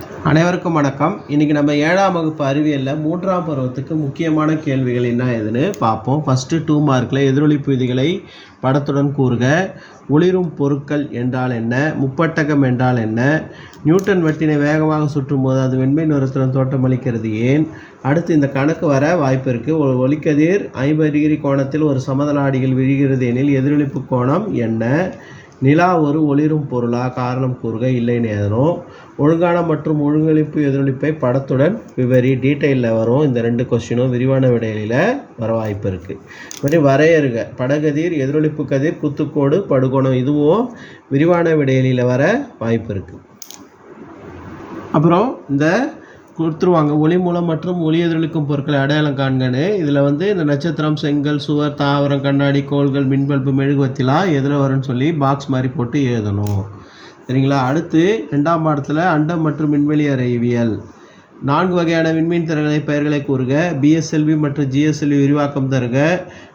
அனைவருக்கும் வணக்கம். இன்றைக்கி நம்ம ஏழாம் வகுப்பு அறிவியலில் மூன்றாம் பருவத்துக்கு முக்கியமான கேள்விகள் என்ன ஏதுன்னு பார்ப்போம். ஃபஸ்ட்டு டூ மார்க்கில் எதிரொலிப்பு விதிகளை படத்துடன் கூறுக. ஒளிரும் பொருட்கள் என்றால் என்ன? முப்பட்டகம் என்றால் என்ன? நியூட்டன் வெட்டினை வேகமாக சுற்றும் போது அது வெண்மை நிறத்துடன் தோட்டமளிக்கிறது ஏன்? அடுத்து இந்த கணக்கு வர வாய்ப்பு இருக்குது ஒரு ஒளிக்கதிர் ஐம்பது டிகிரி கோணத்தில் ஒரு சமதள அடிகள் விழுகிறது எனில் எதிரொலிப்பு கோணம் என்ன? நிலா ஒரு ஒளிரும் பொருளா? காரணம் கூறுக இல்லைன்னு எழுதணும் ஒழுங்கான மற்றும் ஒழுங்கழிப்பு எதிரொலிப்பை படத்துடன் விவரி டீட்டெயிலில் வரும். இந்த ரெண்டு கொஸ்டினும் விரிவான விடையில வர வாய்ப்பு இருக்குது மாதிரி வரையறுக. படகதிர் எதிரொலிப்பு கதிர் குத்துக்கோடு படுகோணம் இதுவும் விரிவான விடையில வர வாய்ப்பு இருக்குது அப்புறம் இந்த கொடுத்துருவாங்க. ஒளி மூலம் மற்றும் ஒளி எதிரொலிக்கும் பொருட்களை அடையாளம் காண்கன்னு. இதில் வந்து இந்த நட்சத்திரம் செங்கல் சுவர் தாவரம் கண்ணாடி கோள்கள் மின்பல்பு மெழுகுவத்திலாம் எதில் வரும்னு சொல்லி பாக்ஸ் மாதிரி போட்டு எழுதணும். சரிங்களா? அடுத்து ரெண்டாம் பாடத்தில் அண்டம் மற்றும் விண்வெளி அறிவியல். நான்கு வகையான விண்மீன் திறன்களை பெயர்களை கூறுக. பிஎஸ்எல்வி மற்றும் ஜிஎஸ்எல்வி விரிவாக்கம் தருக.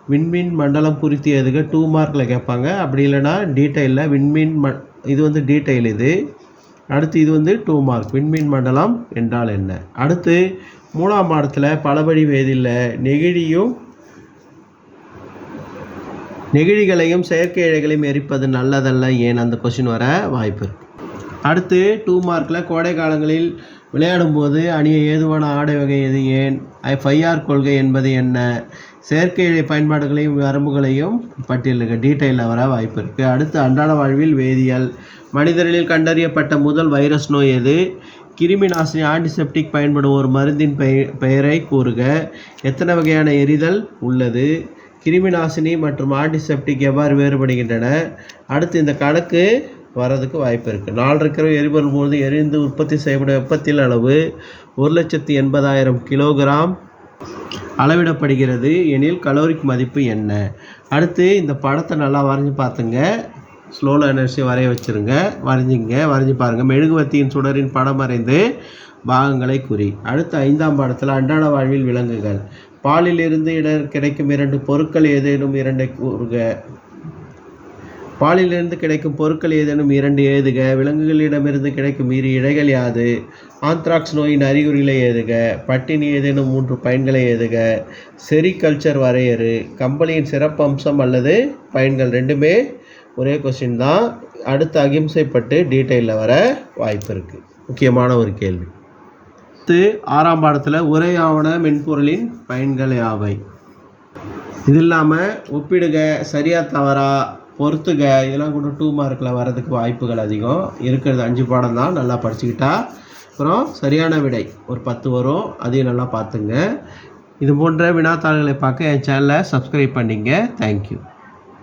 விண்மீன் மண்டலம் குறித்து எதுக டூ மார்க்கில் கேட்பாங்க. அப்படி இல்லைன்னா டீட்டெயிலில் விண்மீன் ம இது வந்து டீட்டெயில் இது. அடுத்து இது வந்து டூ மார்க் விண்மீன் மண்டலம் என்றால் என்ன? அடுத்து மூணாம் பாடத்தில் பலபடி வேதியில் நெகிழியும் நெகிழிகளையும் செயற்கை இழைகளையும் எரிப்பது நல்லதல்ல ஏன்? அந்த கொஷின் வர வாய்ப்பு அடுத்து டூ மார்க்கில் கோடை காலங்களில் விளையாடும் போது அணிய ஏதுவான ஆடை வகை எது ஏன்? ஃபைஆர் கொள்கை என்பது என்ன? செயற்கை இழை பயன்பாடுகளையும் வரம்புகளையும் பட்டியலுக்கு டீட்டெயிலில் வர வாய்ப்பு இருக்குது அடுத்து அன்றாட வாழ்வில் வேதியியல். மனிதர்களில் கண்டறியப்பட்ட முதல் வைரஸ் நோய் எது? கிருமி நாசினி ஆன்டிசெப்டிக் பயன்படும் ஒரு மருந்தின் பெயர் பெயரை கூறுக. எத்தனை வகையான எரிதல் உள்ளது? கிருமி நாசினி மற்றும் ஆன்டிசெப்டிக் எவ்வாறு வேறுபடுகின்றன? அடுத்து இந்த கணக்கு வரதுக்கு வாய்ப்பு இருக்குது நாலு இருக்கிற எரிபொருள் போது எரிந்து உற்பத்தி செய்யப்படும் வெப்பத்தின் அளவு ஒரு லட்சத்தி எண்பதாயிரம் கிலோகிராம் அளவிடப்படுகிறது. எனில் கலோரிக் மதிப்பு என்ன? அடுத்து இந்த படத்தை நல்லா வரைஞ்சி பார்த்துங்க ஸ்லோவில் எனர்ஜி வரைய வச்சுருங்க. வரைஞ்சிங்க. வரைஞ்சி பாருங்கள் மெழுகுவர்த்தியின் சுடரின் படம் வரைந்து பாகங்களை குறி. அடுத்து ஐந்தாம் பாடத்தில் அன்றாட வாழ்வில் விலங்குகள். பாலிலிருந்து இடர் கிடைக்கும் இரண்டு பொருட்கள் ஏதேனும் இரண்டை கூறுக. பாலிலிருந்து கிடைக்கும் பொருட்கள் ஏதேனும் இரண்டு எழுதுக விலங்குகளிடமிருந்து கிடைக்கும் இரு இழைகள் யாது? ஆந்த்ராக்ஸ் நோயின் அறிகுறிகளை எழுதுக பட்டினி ஏதேனும் மூன்று பயன்களை எழுதுக செரிகல்ச்சர் வரையறு. கம்பெனியின் சிறப்பம்சம் அல்லது பயன்கள் ரெண்டுமே ஒரே கொஸ்டின் தான். அடுத்து அகிம்சைப்பட்டு டீட்டெயிலில் வர வாய்ப்பு இருக்குது முக்கியமான ஒரு கேள்வி. அடுத்து ஆறாம் பாடத்தில் உரையாவண மென்பொருளின் பயன்கள் யாவை? இது இல்லாமல் ஒப்பிடுக. சரியா தவறா? பொறுத்துக இதெல்லாம் கூட டூ மார்க்கில் வர்றதுக்கு வாய்ப்புகள் அதிகம். இருக்கிறது அஞ்சு பாடம் தான் நல்லா படிச்சுக்கிட்டா. அப்புறம் சரியான விடை ஒரு பத்து வரும். அதையும் நல்லா பார்த்துங்க. இது போன்ற வினாத்தாள்களை பார்க்க என் சேனலை சப்ஸ்கிரைப் பண்ணிங்க. தேங்க்யூ